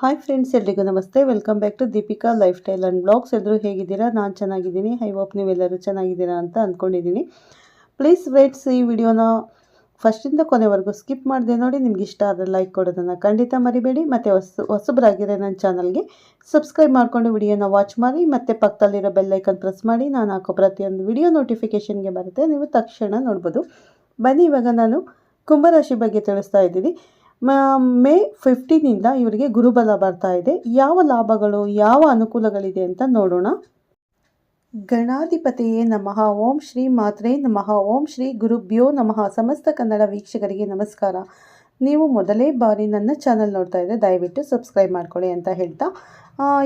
Hi friends ಎಲ್ರಿಗೂ ನಮಸ್ತೆ. Welcome back to Deepika lifestyle and blogs ಎಲ್ಲರೂ ಹೇಗಿದ್ದೀರಾ? ನಾನು ಚೆನ್ನಾಗಿದ್ದೀನಿ. ಐ ಹೋಪ್ ನೀವೆಲ್ಲರೂ ಚೆನ್ನಾಗಿದ್ದೀರಾ ಅಂತ ಅಂದ್ಕೊಂಡಿದ್ದೀನಿ ಪ್ಲೀಸ್ ಫ್ರೆಂಡ್ಸ್ ಈ ವಿಡಿಯೋನ ಫಸ್ಟಿಂದ ಕೊನೆವರೆಗೂ ಸ್ಕಿಪ್ ಮಾಡಿದೆ ನೋಡಿ. ನಿಮ್ಗೆ ಇಷ್ಟ ಆದರೆ ಲೈಕ್ ಕೊಡೋದನ್ನು ಖಂಡಿತ ಮರಿಬೇಡಿ. ಮತ್ತು ಹೊಸ ಹೊಸಬ್ರಾಗಿರೋ ನನ್ನ ಚಾನಲ್ಗೆ ಸಬ್ಸ್ಕ್ರೈಬ್ ಮಾಡಿಕೊಂಡು ವಿಡಿಯೋನ ವಾಚ್ ಮಾಡಿ. ಮತ್ತು ಪಕ್ಕದಲ್ಲಿರೋ ಬೆಲ್ಲೈಕನ್ ಪ್ರೆಸ್ ಮಾಡಿ. ನಾನು ಹಾಕೋ ಪ್ರತಿಯೊಂದು ವಿಡಿಯೋ ನೋಟಿಫಿಕೇಷನ್ಗೆ ಬರುತ್ತೆ. ನೀವು ತಕ್ಷಣ ನೋಡ್ಬೋದು. ಬನ್ನಿ, ಇವಾಗ ನಾನು ಕುಂಭರಾಶಿ ಬಗ್ಗೆ ತಿಳಿಸ್ತಾ ಇದ್ದೀನಿ. ಮ- ಫಿಫ್ಟೀನಿಂದ ಇವರಿಗೆ ಗುರುಬಲ ಬರ್ತಾ ಇದೆ. ಯಾವ ಲಾಭಗಳು, ಯಾವ ಅನುಕೂಲಗಳಿದೆ ಅಂತ ನೋಡೋಣ. ಗಣಾಧಿಪತಿಯೇ ನಮಃ. ಓಂ ಶ್ರೀ ಮಾತ್ರೇ ನಮಃ. ಓಂ ಶ್ರೀ ಗುರುಭ್ಯೋ ನಮಃ. ಸಮಸ್ತ ಕನ್ನಡ ವೀಕ್ಷಕರಿಗೆ ನಮಸ್ಕಾರ. ನೀವು ಮೊದಲೇ ಬಾರಿ ನನ್ನ ಚಾನಲ್ ನೋಡ್ತಾ ಇದ್ದರೆ ದಯವಿಟ್ಟು ಸಬ್ಸ್ಕ್ರೈಬ್ ಮಾಡ್ಕೊಳ್ಳಿ ಅಂತ ಹೇಳ್ತಾ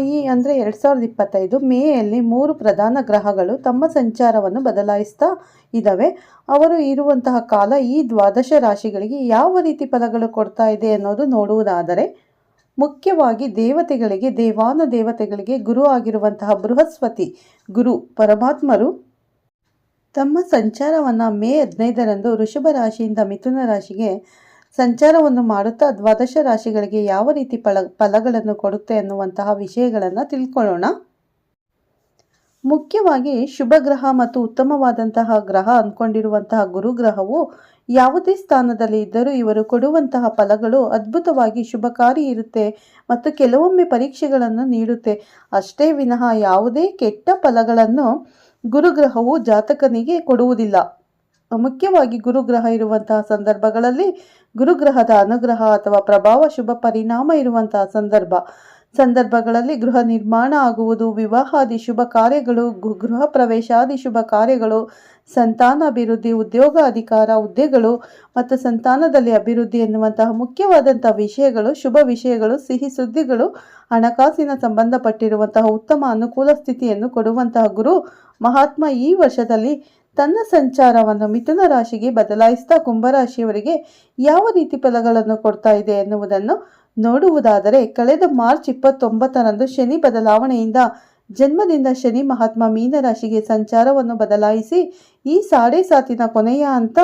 ಈ ಅಂದರೆ ಎರಡು ಸಾವಿರದ ಇಪ್ಪತ್ತೈದು ಮೇಯಲ್ಲಿ ಮೂರು ಪ್ರಧಾನ ಗ್ರಹಗಳು ತಮ್ಮ ಸಂಚಾರವನ್ನು ಬದಲಾಯಿಸ್ತಾ ಇದ್ದಾವೆ. ಅವರು ಇರುವಂತಹ ಕಾಲ ಈ ದ್ವಾದಶ ರಾಶಿಗಳಿಗೆ ಯಾವ ರೀತಿ ಫಲಗಳು ಕೊಡ್ತಾ ಇದೆ ಅನ್ನೋದು ನೋಡುವುದಾದರೆ, ಮುಖ್ಯವಾಗಿ ದೇವತೆಗಳಿಗೆ, ದೇವಾನ ದೇವತೆಗಳಿಗೆ ಗುರು ಆಗಿರುವಂತಹ ಬೃಹಸ್ಪತಿ ಗುರು ಪರಮಾತ್ಮರು ತಮ್ಮ ಸಂಚಾರವನ್ನು ಮೇ ಹದಿನೈದರಂದು ವೃಷಭ ರಾಶಿಯಿಂದ ಮಿಥುನ ರಾಶಿಗೆ ಸಂಚಾರವನ್ನು ಮಾಡುತ್ತಾ ದ್ವಾದಶ ರಾಶಿಗಳಿಗೆ ಯಾವ ರೀತಿ ಫಲ, ಫಲಗಳನ್ನು ಕೊಡುತ್ತೆ ಅನ್ನುವಂತಹ ವಿಷಯಗಳನ್ನು ತಿಳ್ಕೊಳ್ಳೋಣ. ಮುಖ್ಯವಾಗಿ ಶುಭ ಗ್ರಹ ಮತ್ತು ಉತ್ತಮವಾದಂತಹ ಗ್ರಹ ಅಂದ್ಕೊಂಡಿರುವಂತಹ ಗುರುಗ್ರಹವು ಯಾವುದೇ ಸ್ಥಾನದಲ್ಲಿ ಇದ್ದರೂ ಇವರು ಕೊಡುವಂತಹ ಫಲಗಳು ಅದ್ಭುತವಾಗಿ ಶುಭಕಾರಿ ಇರುತ್ತೆ ಮತ್ತು ಕೆಲವೊಮ್ಮೆ ಪರೀಕ್ಷೆಗಳನ್ನು ನೀಡುತ್ತೆ. ಅಷ್ಟೇ ವಿನಃ ಯಾವುದೇ ಕೆಟ್ಟ ಫಲಗಳನ್ನು ಗುರುಗ್ರಹವು ಜಾತಕನಿಗೆ ಕೊಡುವುದಿಲ್ಲ. ಮುಖ್ಯವಾಗಿ ಗುರುಗ್ರಹ ಇರುವಂತಹ ಸಂದರ್ಭಗಳಲ್ಲಿ ಗುರುಗ್ರಹದ ಅನುಗ್ರಹ ಅಥವಾ ಪ್ರಭಾವ, ಶುಭ ಪರಿಣಾಮ ಇರುವಂತಹ ಸಂದರ್ಭ. ಸಂದರ್ಭಗಳಲ್ಲಿ ಗೃಹ ನಿರ್ಮಾಣ ಆಗುವುದು, ವಿವಾಹಾದಿ ಶುಭ ಕಾರ್ಯಗಳು ಗೃಹ ಪ್ರವೇಶಾದಿ ಶುಭ ಕಾರ್ಯಗಳು, ಸಂತಾನ ಅಭಿವೃದ್ಧಿ, ಉದ್ಯೋಗ ಅಧಿಕಾರ, ಹುದ್ದೆಗಳು ಮತ್ತು ಸಂತಾನದಲ್ಲಿ ಅಭಿವೃದ್ಧಿ ಎನ್ನುವಂತಹ ಮುಖ್ಯವಾದಂತಹ ವಿಷಯಗಳು, ಶುಭ ವಿಷಯಗಳು, ಸಿಹಿ ಸುದ್ದಿಗಳು, ಹಣಕಾಸಿನ ಸಂಬಂಧಪಟ್ಟಿರುವಂತಹ ಉತ್ತಮ ಅನುಕೂಲ ಸ್ಥಿತಿಯನ್ನು ಕೊಡುವಂತಹ ಗುರು ಮಹಾತ್ಮ ಈ ವರ್ಷದಲ್ಲಿ ತನ್ನ ಸಂಚಾರವನ್ನು ಮಿಥುನ ರಾಶಿಗೆ ಬದಲಾಯಿಸ್ತಾ ಕುಂಭರಾಶಿಯವರಿಗೆ ಯಾವ ರೀತಿ ಫಲಗಳನ್ನು ಕೊಡ್ತಾ ಇದೆ ಎನ್ನುವುದನ್ನು ನೋಡುವುದಾದರೆ, ಕಳೆದ ಮಾರ್ಚ್ ಇಪ್ಪತ್ತೊಂಬತ್ತರಂದು ಶನಿ ಬದಲಾವಣೆಯಿಂದ ಜನ್ಮದಿಂದ ಶನಿ ಮಹಾತ್ಮ ಮೀನರಾಶಿಗೆ ಸಂಚಾರವನ್ನು ಬದಲಾಯಿಸಿ ಈ ಸಾಡೆ ಸಾತಿನ ಕೊನೆಯ ಹಂತ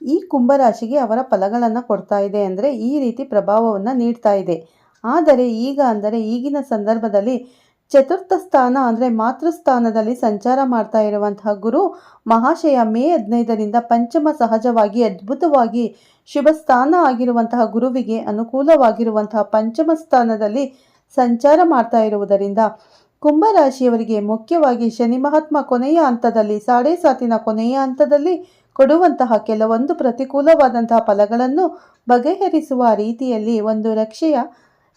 ಈ ಕುಂಭರಾಶಿಗೆ ಅವರ ಫಲಗಳನ್ನು ಕೊಡ್ತಾ ಇದೆ ಅಂದರೆ ಈ ರೀತಿ ಪ್ರಭಾವವನ್ನು ನೀಡ್ತಾ ಇದೆ. ಆದರೆ ಈಗ ಅಂದರೆ ಈಗಿನ ಸಂದರ್ಭದಲ್ಲಿ ಚತುರ್ಥ ಸ್ಥಾನ ಅಂದರೆ ಮಾತೃಸ್ಥಾನದಲ್ಲಿ ಸಂಚಾರ ಮಾಡ್ತಾ ಇರುವಂತಹ ಗುರು ಮಹಾಶಯ ಮೇ ಹದಿನೈದರಿಂದ ಪಂಚಮ ಸಹಜವಾಗಿ ಅದ್ಭುತವಾಗಿ ಶುಭ ಸ್ಥಾನ ಆಗಿರುವಂತಹ ಗುರುವಿಗೆ ಅನುಕೂಲವಾಗಿರುವಂತಹ ಪಂಚಮ ಸ್ಥಾನದಲ್ಲಿ ಸಂಚಾರ ಮಾಡ್ತಾ ಇರುವುದರಿಂದ ಕುಂಭರಾಶಿಯವರಿಗೆ ಮುಖ್ಯವಾಗಿ ಶನಿ ಮಹಾತ್ಮ ಕೊನೆಯ ಹಂತದಲ್ಲಿ, ಸಾಡೆ ಸಾತಿನ ಕೊನೆಯ ಹಂತದಲ್ಲಿ ಕೊಡುವಂತಹ ಕೆಲವೊಂದು ಪ್ರತಿಕೂಲವಾದಂತಹ ಫಲಗಳನ್ನು ಬಗೆಹರಿಸುವ ರೀತಿಯಲ್ಲಿ ಒಂದು ರಕ್ಷೆಯ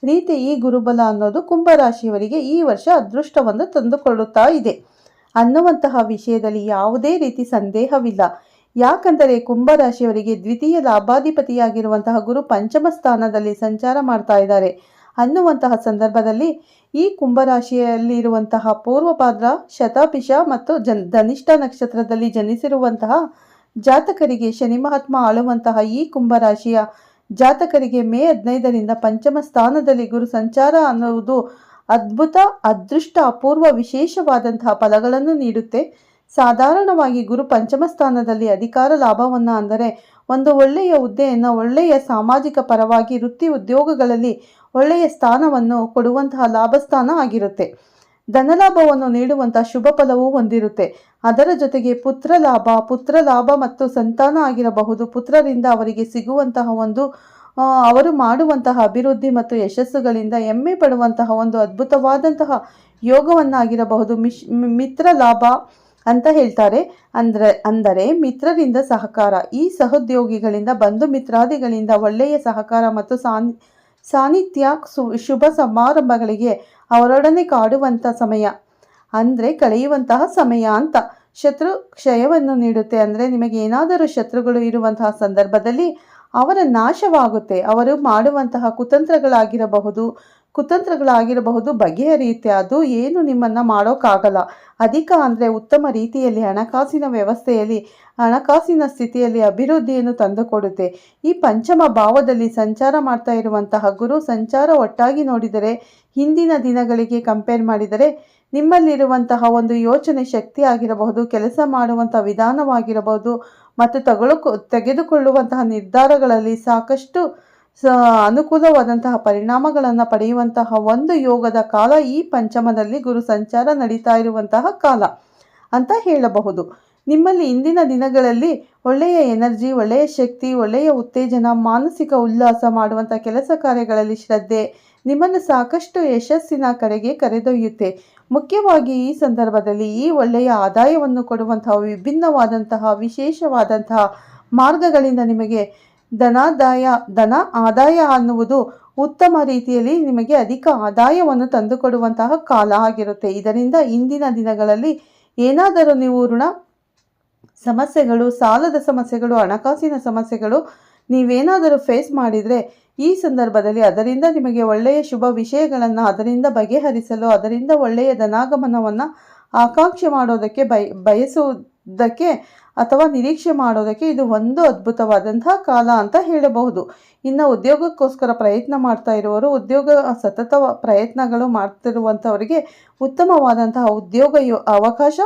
ರೀತಿ ಈ ಗುರುಬಲ ಅನ್ನೋದು ಕುಂಭರಾಶಿಯವರಿಗೆ ಈ ವರ್ಷ ಅದೃಷ್ಟವನ್ನು ತಂದುಕೊಳ್ಳುತ್ತಾ ಇದೆ. ಅನ್ನುವಂತಹ ವಿಷಯದಲ್ಲಿ ಯಾವುದೇ ರೀತಿ ಸಂದೇಹವಿಲ್ಲ. ಯಾಕಂದರೆ ಕುಂಭರಾಶಿಯವರಿಗೆ ದ್ವಿತೀಯ ಲಾಭಾಧಿಪತಿಯಾಗಿರುವಂತಹ ಗುರು ಪಂಚಮ ಸ್ಥಾನದಲ್ಲಿ ಸಂಚಾರ ಮಾಡ್ತಾ ಇದ್ದಾರೆ. ಅನ್ನುವಂತಹ ಸಂದರ್ಭದಲ್ಲಿ ಈ ಕುಂಭರಾಶಿಯಲ್ಲಿರುವಂತಹ ಪೂರ್ವಪಾದ್ರ ಶತಾಭಿಷ ಮತ್ತು ಜನ್ ಧನಿಷ್ಠ ನಕ್ಷತ್ರದಲ್ಲಿ ಜನಿಸಿರುವಂತಹ ಜಾತಕರಿಗೆ ಶನಿ ಮಹಾತ್ಮ ಆಳುವಂತಹ ಈ ಕುಂಭರಾಶಿಯ ಜಾತಕರಿಗೆ ಮೇ ಹದಿನೈದರಿಂದ ಪಂಚಮ ಸ್ಥಾನದಲ್ಲಿ ಗುರು ಸಂಚಾರ ಅನ್ನುವುದು ಅದ್ಭುತ, ಅದೃಷ್ಟ, ಅಪೂರ್ವ, ವಿಶೇಷವಾದಂತಹ ಫಲಗಳನ್ನು ನೀಡುತ್ತೆ. ಸಾಧಾರಣವಾಗಿ ಗುರು ಪಂಚಮ ಸ್ಥಾನದಲ್ಲಿ ಅಧಿಕಾರ ಲಾಭವನ್ನು ಅಂದರೆ ಒಂದು ಒಳ್ಳೆಯ ಹುದ್ದೆಯನ್ನು, ಒಳ್ಳೆಯ ಸಾಮಾಜಿಕ ಪರವಾಗಿ ವೃತ್ತಿ ಉದ್ಯೋಗಗಳಲ್ಲಿ ಒಳ್ಳೆಯ ಸ್ಥಾನವನ್ನು ಕೊಡುವಂತಹ ಲಾಭಸ್ಥಾನ ಆಗಿರುತ್ತೆ. ಧನಲಾಭವನ್ನು ನೀಡುವಂತಹ ಶುಭ ಫಲವೂ ಹೊಂದಿರುತ್ತೆ. ಅದರ ಜೊತೆಗೆ ಪುತ್ರ ಲಾಭ ಪುತ್ರ ಲಾಭ ಮತ್ತು ಸಂತಾನ ಆಗಿರಬಹುದು. ಪುತ್ರರಿಂದ ಅವರಿಗೆ ಸಿಗುವಂತಹ ಒಂದು ಅವರು ಮಾಡುವಂತಹ ಅಭಿವೃದ್ಧಿ ಮತ್ತು ಯಶಸ್ಸುಗಳಿಂದ ಹೆಮ್ಮೆ ಪಡುವಂತಹ ಒಂದು ಅದ್ಭುತವಾದಂತಹ ಯೋಗವನ್ನಾಗಿರಬಹುದು. ಮಿಶ್ ಮಿತ್ರ ಲಾಭ ಅಂತ ಹೇಳ್ತಾರೆ. ಅಂದ್ರೆ, ಅಂದರೆ ಮಿತ್ರರಿಂದ ಸಹಕಾರ. ಈ ಸಹೋದ್ಯೋಗಿಗಳಿಂದ, ಬಂಧು ಮಿತ್ರಾದಿಗಳಿಂದ ಒಳ್ಳೆಯ ಸಹಕಾರ ಮತ್ತು ಸಾನ್ ಸಾನ್ನಿಧ್ಯ ಸು ಶುಭ ಸಮಾರಂಭಗಳಿಗೆ ಅವರೊಡನೆ ಕಾಡುವಂಥ ಸಮಯ. ಅಂದರೆ ಕಳೆಯುವಂತಹ ಸಮಯ ಅಂತ ಶತ್ರು ಕ್ಷಯವನ್ನು ನೀಡುತ್ತೆ. ಅಂದರೆ ನಿಮಗೆ ಏನಾದರೂ ಶತ್ರುಗಳು ಇರುವಂತಹ ಸಂದರ್ಭದಲ್ಲಿ ಅವರ ನಾಶವಾಗುತ್ತೆ. ಅವರು ಮಾಡುವಂತಹ ಕುತಂತ್ರಗಳಾಗಿರಬಹುದು. ಕುತಂತ್ರಗಳಾಗಿರಬಹುದು. ಬಗೆಹರಿಯುತ್ತೆ ಅದು ಏನು ನಿಮ್ಮನ್ನು ಮಾಡೋಕ್ಕಾಗಲ್ಲ. ಅಧಿಕ ಅಂದರೆ ಉತ್ತಮ ರೀತಿಯಲ್ಲಿ ಹಣಕಾಸಿನ ವ್ಯವಸ್ಥೆಯಲ್ಲಿ, ಹಣಕಾಸಿನ ಸ್ಥಿತಿಯಲ್ಲಿ ಅಭಿವೃದ್ಧಿಯನ್ನು ತಂದುಕೊಡುತ್ತೆ. ಈ ಪಂಚಮ ಭಾವದಲ್ಲಿ ಸಂಚಾರ ಮಾಡ್ತಾ ಇರುವಂತಹ ಗುರು ಸಂಚಾರ ಒಟ್ಟಾಗಿ ನೋಡಿದರೆ, ಹಿಂದಿನ ದಿನಗಳಿಗೆ ಕಂಪೇರ್ ಮಾಡಿದರೆ, ನಿಮ್ಮಲ್ಲಿರುವಂತಹ ಒಂದು ಯೋಚನೆ ಶಕ್ತಿ ಆಗಿರಬಹುದು, ಕೆಲಸ ಮಾಡುವಂಥ ವಿಧಾನವಾಗಿರಬಹುದು, ಮತ್ತು ತಗೊಳ್ಳೋ ತೆಗೆದುಕೊಳ್ಳುವಂತಹ ನಿರ್ಧಾರಗಳಲ್ಲಿ ಸಾಕಷ್ಟು ಸ ಅನುಕೂಲವಾದಂತಹ ಪರಿಣಾಮಗಳನ್ನು ಪಡೆಯುವಂತಹ ಒಂದು ಯೋಗದ ಕಾಲ ಈ ಪಂಚಮದಲ್ಲಿ ಗುರು ಸಂಚಾರ ನಡೀತಾ ಇರುವಂತಹ ಕಾಲ ಅಂತ ಹೇಳಬಹುದು. ನಿಮ್ಮಲ್ಲಿ ಇಂದಿನ ದಿನಗಳಲ್ಲಿ ಒಳ್ಳೆಯ ಎನರ್ಜಿ, ಒಳ್ಳೆಯ ಶಕ್ತಿ, ಒಳ್ಳೆಯ ಉತ್ತೇಜನ, ಮಾನಸಿಕ ಉಲ್ಲಾಸ ಮಾಡುವಂಥ ಕೆಲಸ ಕಾರ್ಯಗಳಲ್ಲಿ ಶ್ರದ್ಧೆ ನಿಮ್ಮನ್ನು ಸಾಕಷ್ಟು ಯಶಸ್ಸಿನ ಕಡೆಗೆ ಕರೆದೊಯ್ಯುತ್ತೆ. ಮುಖ್ಯವಾಗಿ ಈ ಸಂದರ್ಭದಲ್ಲಿ ಈ ಒಳ್ಳೆಯ ಆದಾಯವನ್ನು ಕೊಡುವಂತಹ ವಿಭಿನ್ನವಾದಂತಹ, ವಿಶೇಷವಾದಂತಹ ಮಾರ್ಗಗಳಿಂದ ನಿಮಗೆ ಧನಾದಾಯ, ಧನ ಆದಾಯ ಅನ್ನುವುದು ಉತ್ತಮ ರೀತಿಯಲ್ಲಿ ನಿಮಗೆ ಅಧಿಕ ಆದಾಯವನ್ನು ತಂದುಕೊಡುವಂತಹ ಕಾಲ ಆಗಿರುತ್ತೆ. ಇದರಿಂದ ಇಂದಿನ ದಿನಗಳಲ್ಲಿ ಏನಾದರೂ ನೀವು ಋಣ ಸಮಸ್ಯೆಗಳು, ಸಾಲದ ಸಮಸ್ಯೆಗಳು, ಹಣಕಾಸಿನ ಸಮಸ್ಯೆಗಳು ನೀವೇನಾದರೂ ಫೇಸ್ ಮಾಡಿದರೆ ಈ ಸಂದರ್ಭದಲ್ಲಿ ಅದರಿಂದ ನಿಮಗೆ ಒಳ್ಳೆಯ ಶುಭ ವಿಷಯಗಳನ್ನು ಅದರಿಂದ ಬಗೆಹರಿಸಲು, ಅದರಿಂದ ಒಳ್ಳೆಯ ಧನಾಗಮನವನ್ನು ಆಕಾಂಕ್ಷೆ ಮಾಡೋದಕ್ಕೆ ಬಯ, ಬಯಸುವುದಕ್ಕೆ ಅಥವಾ ನಿರೀಕ್ಷೆ ಮಾಡೋದಕ್ಕೆ ಇದು ಒಂದು ಅದ್ಭುತವಾದಂತಹ ಕಾಲ ಅಂತ ಹೇಳಬಹುದು. ಇನ್ನು ಉದ್ಯೋಗಕ್ಕೋಸ್ಕರ ಪ್ರಯತ್ನ ಮಾಡ್ತಾ ಇರುವವರು ಉದ್ಯೋಗ, ಸತತ ಪ್ರಯತ್ನಗಳು ಮಾಡ್ತಿರುವಂಥವರಿಗೆ ಉತ್ತಮವಾದಂತಹ ಉದ್ಯೋಗ ಅವಕಾಶ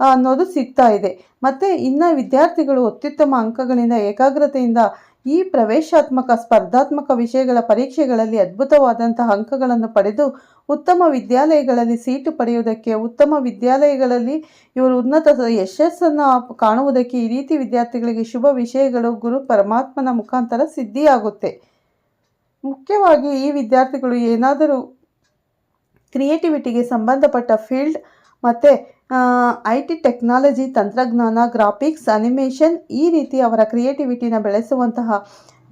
ಅನ್ನೋದು ಸಿಗ್ತಾ ಇದೆ. ಮತ್ತು ಇನ್ನು ವಿದ್ಯಾರ್ಥಿಗಳು ಅತ್ಯುತ್ತಮ ಅಂಕಗಳಿಂದ ಏಕಾಗ್ರತೆಯಿಂದ ಈ ಪ್ರವೇಶಾತ್ಮಕ, ಸ್ಪರ್ಧಾತ್ಮಕ ವಿಷಯಗಳ ಪರೀಕ್ಷೆಗಳಲ್ಲಿ ಅದ್ಭುತವಾದಂತಹ ಅಂಕಗಳನ್ನು ಪಡೆದು ಉತ್ತಮ ವಿದ್ಯಾಲಯಗಳಲ್ಲಿ ಸೀಟು ಪಡೆಯುವುದಕ್ಕೆ, ಉತ್ತಮ ವಿದ್ಯಾಲಯಗಳಲ್ಲಿ ಇವರು ಉನ್ನತ ಯಶಸ್ಸನ್ನು ಕಾಣುವುದಕ್ಕೆ ಈ ರೀತಿ ವಿದ್ಯಾರ್ಥಿಗಳಿಗೆ ಶುಭ ವಿಷಯಗಳು ಗುರು ಪರಮಾತ್ಮನ ಮುಖಾಂತರ ಸಿದ್ಧಿಯಾಗುತ್ತೆ. ಮುಖ್ಯವಾಗಿ ಈ ವಿದ್ಯಾರ್ಥಿಗಳು ಏನಾದರೂ ಕ್ರಿಯೇಟಿವಿಟಿಗೆ ಸಂಬಂಧಪಟ್ಟ ಫೀಲ್ಡ್ ಮತ್ತು ಐ ಟಿ ಟೆಕ್ನಾಲಜಿ, ತಂತ್ರಜ್ಞಾನ, ಗ್ರಾಫಿಕ್ಸ್, ಅನಿಮೇಷನ್ ಈ ರೀತಿ ಅವರ ಕ್ರಿಯೇಟಿವಿಟಿನ ಬೆಳೆಸುವಂತಹ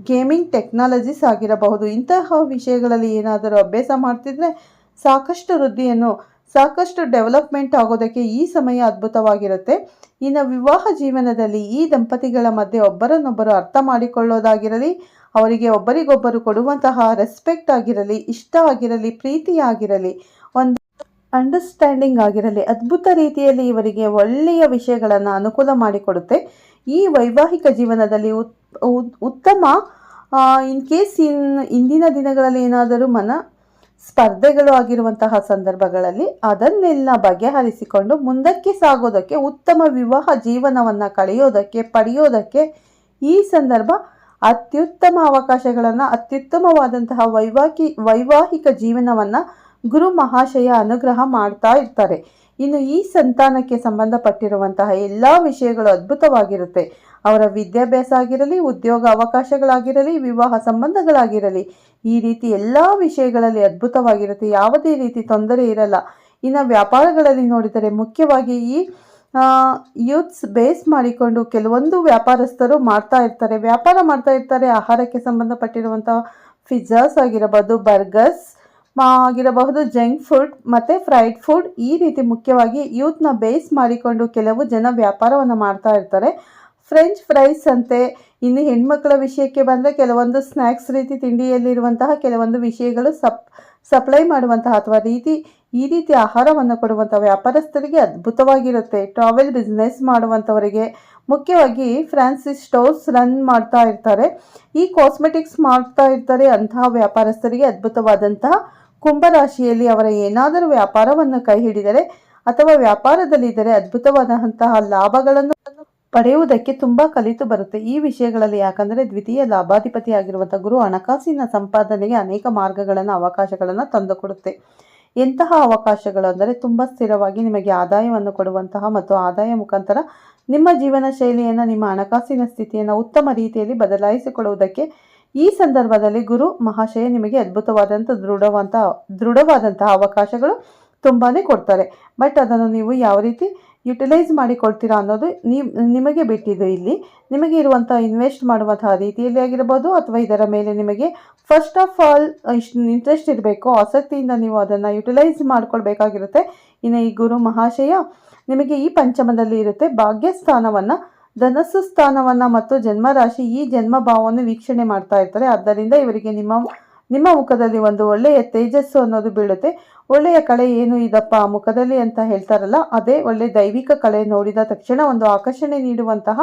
ಗೇಮಿಂಗ್ ಟೆಕ್ನಾಲಜೀಸ್ ಆಗಿರಬಹುದು. ಇಂತಹ ವಿಷಯಗಳಲ್ಲಿ ಏನಾದರೂ ಅಭ್ಯಾಸ ಮಾಡ್ತಿದ್ರೆ ಸಾಕಷ್ಟು ವೃದ್ಧಿಯನ್ನು, ಸಾಕಷ್ಟು ಡೆವಲಪ್ಮೆಂಟ್ ಆಗೋದಕ್ಕೆ ಈ ಸಮಯ ಅದ್ಭುತವಾಗಿರುತ್ತೆ. ಇನ್ನು ವಿವಾಹ ಜೀವನದಲ್ಲಿ ಈ ದಂಪತಿಗಳ ಮಧ್ಯೆ ಒಬ್ಬರನ್ನೊಬ್ಬರು ಅರ್ಥ ಮಾಡಿಕೊಳ್ಳೋದಾಗಿರಲಿ, ಅವರಿಗೆ ಒಬ್ಬರಿಗೊಬ್ಬರು ಕೊಡುವಂತಹ ರೆಸ್ಪೆಕ್ಟ್ ಆಗಿರಲಿ, ಇಷ್ಟ ಆಗಿರಲಿ, ಪ್ರೀತಿ ಆಗಿರಲಿ ಒಂದು ಅಂಡರ್ಸ್ಟ್ಯಾಂಡಿಂಗ್ ಆಗಿರಲಿ, ಅದ್ಭುತ ರೀತಿಯಲ್ಲಿ ಇವರಿಗೆ ಒಳ್ಳೆಯ ವಿಷಯಗಳನ್ನು ಅನುಕೂಲ ಮಾಡಿಕೊಡುತ್ತೆ. ಈ ವೈವಾಹಿಕ ಜೀವನದಲ್ಲಿ ಉತ್ ಉತ್- ಉತ್ತಮ ಇನ್ ಕೇಸ್ ಇನ್, ಇಂದಿನ ದಿನಗಳಲ್ಲಿ ಏನಾದರೂ ಮನ ಸ್ಪರ್ಧೆಗಳು ಆಗಿರುವಂತಹ ಸಂದರ್ಭಗಳಲ್ಲಿ ಅದನ್ನೆಲ್ಲ ಬಗೆಹರಿಸಿಕೊಂಡು ಮುಂದಕ್ಕೆ ಸಾಗೋದಕ್ಕೆ, ಉತ್ತಮ ವಿವಾಹ ಜೀವನವನ್ನು ಕಳೆಯೋದಕ್ಕೆ, ಪಡೆಯೋದಕ್ಕೆ ಈ ಸಂದರ್ಭ ಅತ್ಯುತ್ತಮ ಅವಕಾಶಗಳನ್ನು, ಅತ್ಯುತ್ತಮವಾದಂತಹ ವೈವಾಹಿ ವೈವಾಹಿಕ ಜೀವನವನ್ನು ಗುರು ಮಹಾಶಯ ಅನುಗ್ರಹ ಮಾಡ್ತಾ ಇರ್ತಾರೆ. ಇನ್ನು ಈ ಸಂತಾನಕ್ಕೆ ಸಂಬಂಧಪಟ್ಟಿರುವಂತಹ ಎಲ್ಲ ವಿಷಯಗಳು ಅದ್ಭುತವಾಗಿರುತ್ತೆ. ಅವರ ವಿದ್ಯಾಭ್ಯಾಸ ಆಗಿರಲಿ, ಉದ್ಯೋಗ ಅವಕಾಶಗಳಾಗಿರಲಿ, ವಿವಾಹ ಸಂಬಂಧಗಳಾಗಿರಲಿ, ಈ ರೀತಿ ಎಲ್ಲ ವಿಷಯಗಳಲ್ಲಿ ಅದ್ಭುತವಾಗಿರುತ್ತೆ. ಯಾವುದೇ ರೀತಿ ತೊಂದರೆ ಇರಲ್ಲ. ಇನ್ನು ವ್ಯಾಪಾರಗಳಲ್ಲಿ ನೋಡಿದರೆ ಮುಖ್ಯವಾಗಿ ಈ ಯೂತ್ಸ್ ಬೇಸ್ ಮಾಡಿಕೊಂಡು ಕೆಲವೊಂದು ವ್ಯಾಪಾರಸ್ಥರು ಮಾಡ್ತಾ ಇರ್ತಾರೆ. ವ್ಯಾಪಾರ ಮಾಡ್ತಾ ಇರ್ತಾರೆ. ಆಹಾರಕ್ಕೆ ಸಂಬಂಧಪಟ್ಟಿರುವಂಥ ಪಿಜ್ಜಾಸ್ ಆಗಿರಬಹುದು ಬರ್ಗರ್ಸ್ ಆಗಿರಬಹುದು ಜಂಕ್ ಫುಡ್, ಮತ್ತು ಫ್ರೈಡ್ ಫುಡ್. ಈ ರೀತಿ ಮುಖ್ಯವಾಗಿ ಯೂತ್ನ ಬೇಸ್ ಮಾಡಿಕೊಂಡು ಕೆಲವು ಜನ ವ್ಯಾಪಾರವನ್ನು ಮಾಡ್ತಾ ಇರ್ತಾರೆ. ಫ್ರೆಂಚ್ ಫ್ರೈಸ್ ಅಂತೆ, ಇನ್ನು ಹೆಣ್ಮಕ್ಳ ವಿಷಯಕ್ಕೆ ಬಂದರೆ ಕೆಲವೊಂದು ಸ್ನ್ಯಾಕ್ಸ್ ರೀತಿ ತಿಂಡಿಯಲ್ಲಿರುವಂತಹ ಕೆಲವೊಂದು ವಿಷಯಗಳು ಸಪ್, ಸಪ್ಲೈ ಮಾಡುವಂತಹ ಅಥವಾ ರೀತಿ, ಈ ರೀತಿ ಆಹಾರವನ್ನು ಕೊಡುವಂಥ ವ್ಯಾಪಾರಸ್ಥರಿಗೆ ಅದ್ಭುತವಾಗಿರುತ್ತೆ. ಟ್ರಾವೆಲ್ ಬಿಸ್ನೆಸ್ ಮಾಡುವಂಥವರಿಗೆ ಮುಖ್ಯವಾಗಿ ಫ್ರಾನ್ಸಿಸ್ ಸ್ಟೋರ್ಸ್ ರನ್ ಮಾಡ್ತಾ ಇರ್ತಾರೆ. ಈ ಕಾಸ್ಮೆಟಿಕ್ಸ್ ಮಾಡ್ತಾ ಇರ್ತಾರೆ ಅಂತಹ ವ್ಯಾಪಾರಸ್ಥರಿಗೆ ಅದ್ಭುತವಾದಂತಹ ಕುಂಭರಾಶಿಯಲ್ಲಿ ಅವರ ಏನಾದರೂ ವ್ಯಾಪಾರವನ್ನು ಕೈ ಹಿಡಿದರೆ ಅಥವಾ ವ್ಯಾಪಾರದಲ್ಲಿದ್ದರೆ ಅದ್ಭುತವಾದಂತಹ ಲಾಭಗಳನ್ನು ಪಡೆಯುವುದಕ್ಕೆ ತುಂಬ ಕಲಿತು ಬರುತ್ತೆ. ಈ ವಿಷಯಗಳಲ್ಲಿ ಯಾಕಂದರೆ ದ್ವಿತೀಯ ಲಾಭಾಧಿಪತಿ ಆಗಿರುವಂಥ ಗುರು ಹಣಕಾಸಿನ ಸಂಪಾದನೆಗೆ ಅನೇಕ ಮಾರ್ಗಗಳನ್ನು, ಅವಕಾಶಗಳನ್ನು ತಂದುಕೊಡುತ್ತೆ. ಎಂತಹ ಅವಕಾಶಗಳು ಅಂದರೆ ತುಂಬ ಸ್ಥಿರವಾಗಿ ನಿಮಗೆ ಆದಾಯವನ್ನು ಕೊಡುವಂತಹ ಮತ್ತು ಆದಾಯ ಮುಖಾಂತರ ನಿಮ್ಮ ಜೀವನ ಶೈಲಿಯನ್ನು ನಿಮ್ಮ ಹಣಕಾಸಿನ ಸ್ಥಿತಿಯನ್ನು ಉತ್ತಮ ರೀತಿಯಲ್ಲಿ ಬದಲಾಯಿಸಿಕೊಳ್ಳುವುದಕ್ಕೆ ಈ ಸಂದರ್ಭದಲ್ಲಿ ಗುರು ಮಹಾಶಯ ನಿಮಗೆ ಅದ್ಭುತವಾದಂಥ ದೃಢವಂತ ದೃಢವಾದಂತಹ ಅವಕಾಶಗಳು ತುಂಬಾ ಕೊಡ್ತಾರೆ. ಬಟ್ ಅದನ್ನು ನೀವು ಯಾವ ರೀತಿ ಯುಟಿಲೈಸ್ ಮಾಡಿಕೊಳ್ತೀರಾ ಅನ್ನೋದು ನಿಮಗೆ ಬಿಟ್ಟಿದ್ದು ಇಲ್ಲಿ. ನಿಮಗೆ ಇರುವಂಥ ಇನ್ವೆಸ್ಟ್ ಮಾಡುವಂತಹ ರೀತಿಯಲ್ಲಿ ಆಗಿರ್ಬೋದು ಅಥವಾ ಇದರ ಮೇಲೆ ನಿಮಗೆ ಫಸ್ಟ್ ಆಫ್ ಆಲ್ ಇಷ್ಟು ಇಂಟ್ರೆಸ್ಟ್ ಇರಬೇಕು, ಆಸಕ್ತಿಯಿಂದ ನೀವು ಅದನ್ನು ಯುಟಿಲೈಸ್ ಮಾಡ್ಕೊಳ್ಬೇಕಾಗಿರುತ್ತೆ. ಇನ್ನು ಈ ಗುರು ಮಹಾಶಯ ನಿಮಗೆ ಈ ಪಂಚಮದಲ್ಲಿ ಇರುತ್ತೆ ಭಾಗ್ಯಸ್ಥಾನವನ್ನು ಧನಸ್ಸು ಸ್ಥಾನವನ್ನು ಮತ್ತು ಜನ್ಮರಾಶಿ ಈ ಜನ್ಮ ಭಾವವನ್ನು ವೀಕ್ಷಣೆ ಮಾಡ್ತಾ ಇರ್ತಾರೆ. ಆದ್ದರಿಂದ ಇವರಿಗೆ ನಿಮ್ಮ ನಿಮ್ಮ ಮುಖದಲ್ಲಿ ಒಂದು ಒಳ್ಳೆಯ ತೇಜಸ್ಸು ಅನ್ನೋದು ಬೀಳುತ್ತೆ. ಒಳ್ಳೆಯ ಕಳೆ ಏನು ಇದಪ್ಪ ಆ ಮುಖದಲ್ಲಿ ಅಂತ ಹೇಳ್ತಾರಲ್ಲ, ಅದೇ ಒಳ್ಳೆ ದೈವಿಕ ಕಳೆ ನೋಡಿದ ತಕ್ಷಣ ಒಂದು ಆಕರ್ಷಣೆ ನೀಡುವಂತಹ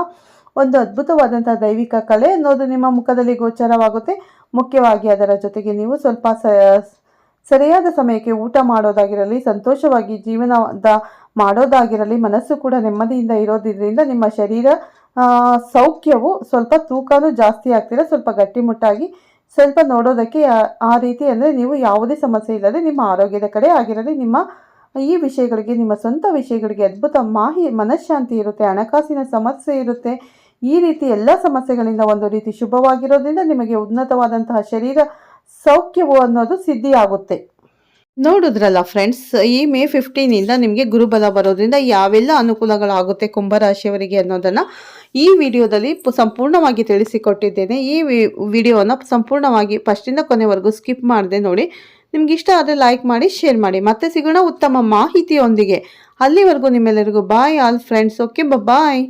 ಒಂದು ಅದ್ಭುತವಾದಂತಹ ದೈವಿಕ ಕಳೆ ಅನ್ನೋದು ನಿಮ್ಮ ಮುಖದಲ್ಲಿ ಗೋಚರವಾಗುತ್ತೆ. ಮುಖ್ಯವಾಗಿ ಅದರ ಜೊತೆಗೆ ನೀವು ಸ್ವಲ್ಪ ಸ ಸರಿಯಾದ ಸಮಯಕ್ಕೆ ಊಟ ಮಾಡೋದಾಗಿರಲಿ, ಸಂತೋಷವಾಗಿ ಜೀವನದ ಮಾಡೋದಾಗಿರಲಿ, ಮನಸ್ಸು ಕೂಡ ನೆಮ್ಮದಿಯಿಂದ ಇರೋದ್ರಿಂದ ನಿಮ್ಮ ಶರೀರ ಸೌಖ್ಯವು ಸ್ವಲ್ಪ ತೂಕನೂ ಜಾಸ್ತಿ ಆಗ್ತೀರ ಸ್ವಲ್ಪ ಗಟ್ಟಿಮುಟ್ಟಾಗಿ ಸ್ವಲ್ಪ ನೋಡೋದಕ್ಕೆ ಆ ರೀತಿ ಅಂದರೆ ನೀವು ಯಾವುದೇ ಸಮಸ್ಯೆ ಇಲ್ಲದೆ ನಿಮ್ಮ ಆರೋಗ್ಯದ ಕಡೆ ಆಗಿರಲಿ, ನಿಮ್ಮ ಈ ವಿಷಯಗಳಿಗೆ, ನಿಮ್ಮ ಸ್ವಂತ ವಿಷಯಗಳಿಗೆ ಅದ್ಭುತ ಮಾಹಿ, ಮನಃಶಾಂತಿ ಇರುತ್ತೆ, ಹಣಕಾಸಿನ ಸಮಸ್ಯೆ ಇರುತ್ತೆ. ಈ ರೀತಿ ಎಲ್ಲ ಸಮಸ್ಯೆಗಳಿಂದ ಒಂದು ರೀತಿ ಶುಭವಾಗಿರೋದ್ರಿಂದ ನಿಮಗೆ ಉನ್ನತವಾದಂತಹ ಶರೀರ ಸೌಖ್ಯವು ಅನ್ನೋದು ಸಿದ್ಧಿಯಾಗುತ್ತೆ. ನೋಡಿದ್ರಲ್ಲ ಫ್ರೆಂಡ್ಸ್ ಈ ಮೇ ಫಿಫ್ಟೀನಿಂದ ನಿಮಗೆ ಗುರುಬಲ ಬರೋದ್ರಿಂದ ಯಾವೆಲ್ಲ ಅನುಕೂಲಗಳಾಗುತ್ತೆ ಕುಂಭರಾಶಿಯವರಿಗೆ ಅನ್ನೋದನ್ನು ಈ ವಿಡಿಯೋದಲ್ಲಿ ಸಂಪೂರ್ಣವಾಗಿ ತಿಳಿಸಿಕೊಟ್ಟಿದ್ದೇನೆ. ಈ ವಿಡಿಯೋನ ಸಂಪೂರ್ಣವಾಗಿ ಫಸ್ಟಿಂದ ಕೊನೆವರೆಗೂ ಸ್ಕಿಪ್ ಮಾಡದೆ ನೋಡಿ. ನಿಮ್ಗೆ ಇಷ್ಟ ಆದರೆ ಲೈಕ್ ಮಾಡಿ ಶೇರ್ ಮಾಡಿ. ಮತ್ತೆ ಸಿಗೋಣ ಉತ್ತಮ ಮಾಹಿತಿಯೊಂದಿಗೆ. ಅಲ್ಲಿವರೆಗೂ ನಿಮ್ಮೆಲ್ಲರಿಗೂ bye all friends okay bye